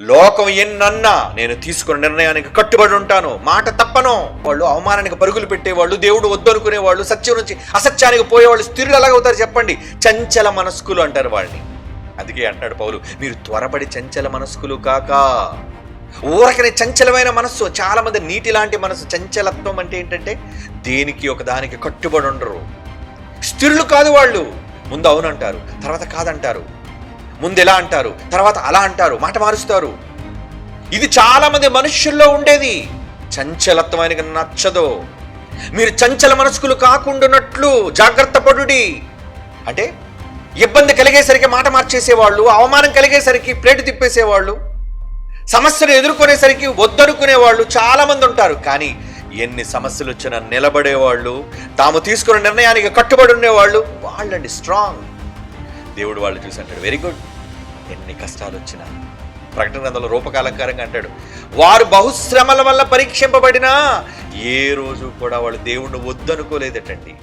లోకం ఎన్నన్నా నేను తీసుకున్న నిర్ణయానికి కట్టుబడి ఉంటాను. మాట తప్పను. వాళ్ళు అవమానానికి పరుగులు పెట్టేవాళ్ళు దేవుడు వద్దనుకునేవాళ్ళు సత్యం నుంచి అసత్యానికి పోయేవాళ్ళు స్థిరులు ఎలాగవుతారు చెప్పండి? చంచల మనస్కులు అంటారు వాళ్ళని. అందుకే అంటున్నాడు పౌలు మీరు త్వరపడి చంచల మనస్కులు కాక. ఊరకనే చంచలమైన మనస్సు. చాలామంది నీటి లాంటి మనస్సు. చంచలత్వం అంటే ఏంటంటే దేనికి ఒక దానికి కట్టుబడి ఉండరు. స్థిరులు కాదు వాళ్ళు. ముందు అవునంటారు తర్వాత కాదంటారు. ముందు ఎలా అంటారు? తర్వాత అలా అంటారు. మాట మారుస్తారు. ఇది చాలామంది మనుష్యుల్లో ఉండేది. చంచలత్వం ఆయనకి నచ్చదు. మీరు చంచల మనస్కులు కాకుండానట్లు జాగ్రత్త పడుడి. అంటే ఇబ్బంది కలిగేసరికి మాట మార్చేసేవాళ్ళు అవమానం కలిగేసరికి ప్లేటు తిప్పేసేవాళ్ళు సమస్యలు ఎదుర్కొనేసరికి వద్దనుకునేవాళ్ళు చాలామంది ఉంటారు. కానీ ఎన్ని సమస్యలు వచ్చినా నిలబడేవాళ్ళు తాము తీసుకున్న నిర్ణయానికి కట్టుబడి ఉండేవాళ్ళు వాళ్ళండి స్ట్రాంగ్ దేవుడు వాళ్ళు చూసి అంటాడు వెరీ గుడ్ ఎన్ని కష్టాలు వచ్చినా ప్రకటన గ్రంథంలో రూపకాలంకారంగా అంటాడు వారు బహుశ్రమల వల్ల పరీక్షింపబడినా ఏ రోజు కూడా వాళ్ళు దేవుణ్ణి వద్దనుకోలేదటండి.